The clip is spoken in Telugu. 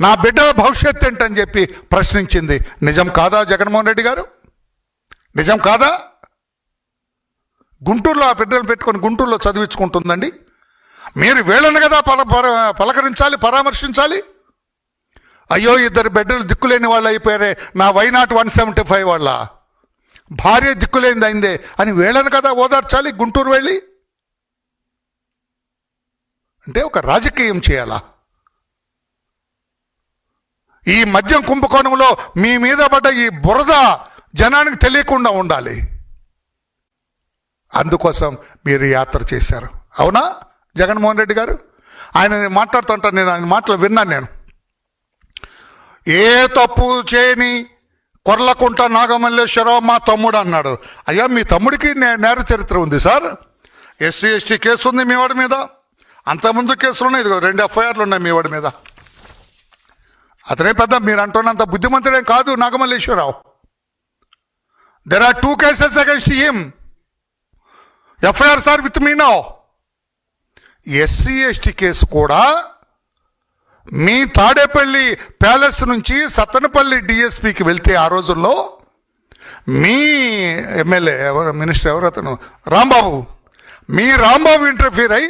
నా బిడ్డల భవిష్యత్తు ఏంటని చెప్పి ప్రశ్నించింది. నిజం కాదా జగన్మోహన్ రెడ్డి గారు? నిజం కాదా? గుంటూరులో ఆ బిడ్డలు పెట్టుకొని గుంటూరులో చదివించుకుంటుందండి. మీరు వీళ్ళని కదా పల పలకరించాలి పరామర్శించాలి? అయ్యో ఇద్దరు బిడ్డలు దిక్కులేని వాళ్ళు అయిపోయారే. నా వైనాట్ వన్ సెవెంటీ ఫైవ్ వాళ్ళ. భార్య దిక్కులేనిది అయిందే. అని వీళ్ళని కదా ఓదార్చాలి గుంటూరు వెళ్ళి? అంటే ఒక రాజకీయం చేయాలా? ఈ మద్యం కుంభకోణంలో మీ మీద పడ్డ ఈ బురద జనానికి తెలియకుండా ఉండాలి. అందుకోసం మీరు యాత్ర చేశారు. అవునా జగన్మోహన్ రెడ్డి గారు? ఆయన మాట్లాడుతుంటాను నేను ఆయన మాటలు విన్నాను నేను. ఏ తప్పు చేయని కొర్లకుంట నాగమల్లేశ్వరరావు మా తమ్ముడు అన్నాడు. అయ్యా మీ తమ్ముడికి నే- నేర చరిత్ర ఉంది సార్. ఎస్సీ ఎస్టీ కేసు ఉంది మీ వాడి మీద. అంతకుముందు కేసులు ఉన్నాయి ఇదిగో రెండు ఎఫ్ఐఆర్లు ఉన్నాయి మీ వాడి మీద. అతనే పెద్ద మీరు అంటున్నంత బుద్ధిమంతుడేం కాదు Nagamalleswararao. There are two cases against him FIR sir with me no SC ST case కూడా మీ తాడేపల్లి ప్యాలెస్ నుంచి సత్తనపల్లి డిఎస్పికి వెళ్తే ఆ రోజుల్లో మీ ఎమ్మెల్యే ఎవరు మినిస్టర్ ఎవరు అతను? రాంబాబు. మీ రాంబాబు ఇంటర్ఫీర్ అయి